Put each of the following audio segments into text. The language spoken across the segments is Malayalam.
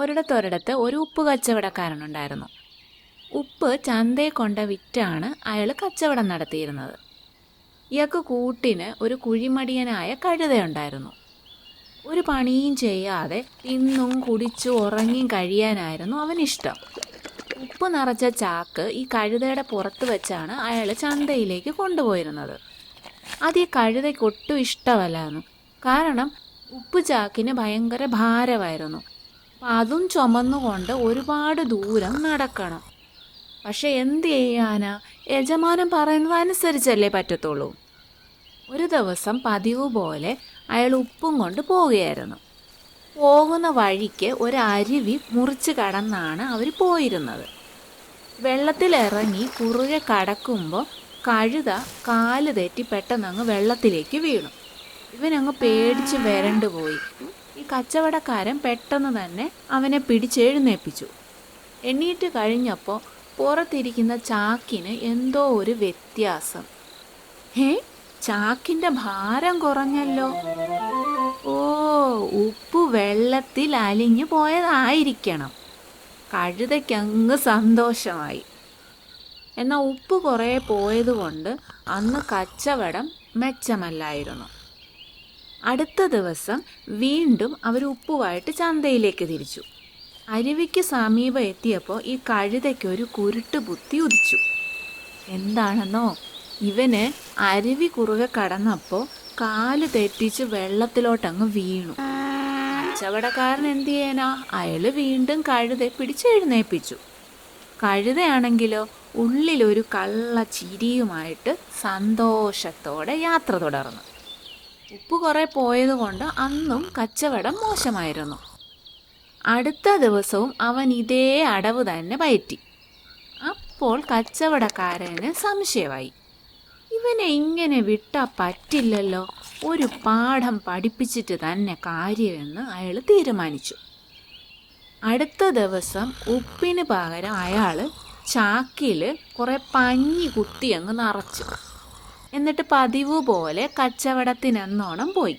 ഒരിടത്തൊരിടത്ത് ഒരു ഉപ്പ് കച്ചവടക്കാരനുണ്ടായിരുന്നു ഉപ്പ് ചന്തയെ കൊണ്ട വിറ്റാണ് അയാൾ കച്ചവടം നടത്തിയിരുന്നത്. ഇയാൾക്ക് കൂട്ടിന് ഒരു കുഴിമടിയനായ കഴുതയുണ്ടായിരുന്നു. ഒരു പണിയും ചെയ്യാതെ തിന്നും കുടിച്ചു ഉറങ്ങിയും കഴിയാനായിരുന്നു അവനിഷ്ടം. ഉപ്പ് നിറച്ച ചാക്ക് ഈ കഴുതയുടെ പുറത്ത് വെച്ചാണ് അയാൾ ചന്തയിലേക്ക് കൊണ്ടുപോയിരുന്നത്. അത് ഈ കഴുതയ്ക്ക് ഒട്ടും ഇഷ്ടമല്ലായിരുന്നു. കാരണം ഉപ്പ് ചാക്കിന് ഭയങ്കര ഭാരമായിരുന്നു. അപ്പം അതും ചുമന്നുകൊണ്ട് ഒരുപാട് ദൂരം നടക്കണം. പക്ഷെ എന്ത് ചെയ്യാനാ? യജമാനൻ പറയുന്നത് അനുസരിച്ചല്ലേ പറ്റത്തുള്ളൂ. ഒരു ദിവസം പതിവ് പോലെ അയാൾ ഉപ്പും കൊണ്ട് പോവുകയായിരുന്നു. പോകുന്ന വഴിക്ക് ഒരു അരുവി മുറിച്ച് കടന്നാണ് അവർ പോയിരുന്നത്. വെള്ളത്തിലിറങ്ങി കുറുകെ കടക്കുമ്പോൾ കഴുത കാൽ തെറ്റി പെട്ടെന്നങ്ങ് വെള്ളത്തിലേക്ക് വീണു. ഇവനങ്ങ് പേടിച്ച് വരണ്ടു പോയി ഈ കച്ചവടക്കാരൻ പെട്ടെന്ന് തന്നെ അവനെ പിടിച്ചെഴുന്നേൽപ്പിച്ചു എണ്ണീറ്റ് കഴിഞ്ഞപ്പോൾ പുറത്തിരിക്കുന്ന ചാക്കിന് എന്തോ ഒരു വ്യത്യാസം. ഹേ ചാക്കിന്റെ ഭാരം കുറഞ്ഞല്ലോ. ഓ ഉപ്പ് വെള്ളത്തിൽ അലിഞ്ഞു പോയതായിരിക്കണം. കഴുതയ്ക്കങ്ങ് സന്തോഷമായി. എന്നാൽ ഉപ്പ് കുറേ പോയതുകൊണ്ട് അന്ന് കച്ചവടം മെച്ചമല്ലായിരുന്നു. അടുത്ത ദിവസം വീണ്ടും അവർ ഉപ്പുവായിട്ട് ചന്തയിലേക്ക് തിരിച്ചു. അരുവിക്ക് സമീപം എത്തിയപ്പോൾ ഈ കഴുതയ്ക്ക് ഒരു കുരുട്ട് ബുദ്ധി ഉദിച്ചു. എന്താണെന്നോ? ഇവന് അരുവി കുറുകെ കടന്നപ്പോൾ കാൽ തെറ്റിച്ച് വെള്ളത്തിലോട്ടങ്ങ് വീണു. കച്ചവടക്കാരൻ എന്ത് ചെയ്യാനാ? അയാൾ വീണ്ടും കഴുതെ പിടിച്ചെഴുന്നേൽപ്പിച്ചു കഴുതയാണെങ്കിലോ? ഉള്ളിലൊരു കള്ള ചിരിയുമായിട്ട് സന്തോഷത്തോടെ യാത്ര തുടർന്നു. ഉപ്പ് കുറേ പോയതുകൊണ്ട് അന്നും കച്ചവടം മോശമായിരുന്നു. അടുത്ത ദിവസവും അവൻ ഇതേ അടവ് തന്നെ പയറ്റി. അപ്പോൾ കച്ചവടക്കാരന് സംശയമായി. ഇവനെ ഇങ്ങനെ വിട്ടാ പറ്റില്ലല്ലോ. ഒരു പാഠം പഠിപ്പിച്ചിട്ട് തന്നെ കാര്യമെന്ന് അയാൾ തീരുമാനിച്ചു. അടുത്ത ദിവസം ഉപ്പിന് പകരം അയാൾ ചാക്കിൽ കുറേ പഞ്ഞി കുത്തിയങ്ങ് നിറച്ചു. എന്നിട്ട് പതിവ് പോലെ കച്ചവടത്തിനെന്നോണം പോയി.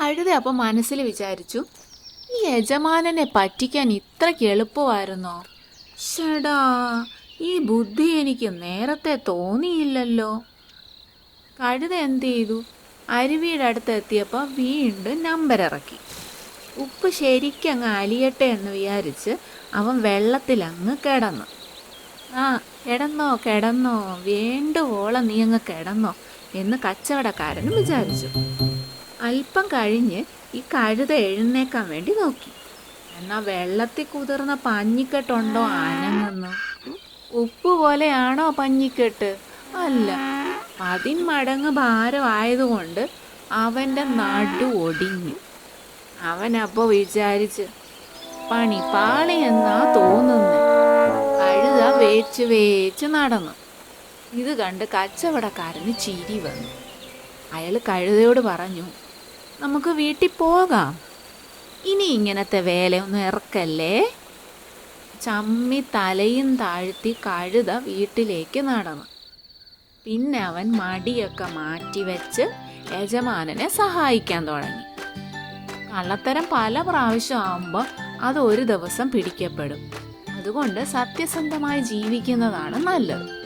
കഴുത അപ്പം മനസ്സിൽ വിചാരിച്ചു ഈ യജമാനനെ പറ്റിക്കാൻ ഇത്രയ്ക്ക് എളുപ്പമായിരുന്നോ ഷടാ ഈ ബുദ്ധി എനിക്ക് നേരത്തെ തോന്നിയില്ലല്ലോ. കഴുത എന്ത് ചെയ്തു? അരുവിയുടെ അടുത്ത് എത്തിയപ്പോൾ വീണ്ടും നമ്പർ ഇറക്കി. ഉപ്പ് ശരിക്കങ്ങ് അലിയട്ടെ എന്ന് വിചാരിച്ച് അവൻ വെള്ളത്തിലങ്ങ് കിടന്നു. ആ കിടന്നോ കിടന്നോ വേണ്ടുവോളം നീ അങ്ങ് കിടന്നോ എന്ന് കച്ചവടക്കാരനും വിചാരിച്ചു. അല്പം കഴിഞ്ഞ് ഈ കഴുത എഴുന്നേക്കാൻ വേണ്ടി നോക്കി. എന്നാ വെള്ളത്തിൽ കുതിർന്ന പഞ്ഞിക്കെട്ടുണ്ടോ അനങ്ങുന്നു. ഉപ്പ് പോലെയാണോ പഞ്ഞിക്കെട്ട്? അല്ല പതിന്മടങ്ങ് ഭാരമായതുകൊണ്ട് അവന്റെ നടു ഒടിഞ്ഞു. അവനപ്പോൾ വിചാരിച്ച് പണി പാളി എന്നാ തോന്നുന്നു. വേച്ച് വേച്ച് നടന്നു. ഇത് കണ്ട് കച്ചവടക്കാരന് ചിരി വന്നു. അയാൾ കഴുതയോട് പറഞ്ഞു നമുക്ക് വീട്ടിൽ പോകാം. ഇനി ഇങ്ങനത്തെ വേലയൊന്നും ഇറക്കല്ലേ? ചമ്മി തലയും താഴ്ത്തി കഴുത വീട്ടിലേക്ക് നടന്നു. പിന്നെ അവൻ മടിയൊക്കെ മാറ്റിവെച്ച് യജമാനനെ സഹായിക്കാൻ തുടങ്ങി. കള്ളത്തരം പല പ്രാവശ്യം ആകുമ്പോൾ അത് ഒരു ദിവസം പിടിക്കപ്പെടും. അതുകൊണ്ട് സത്യസന്ധമായി ജീവിക്കുന്നതാണ് നല്ലത്.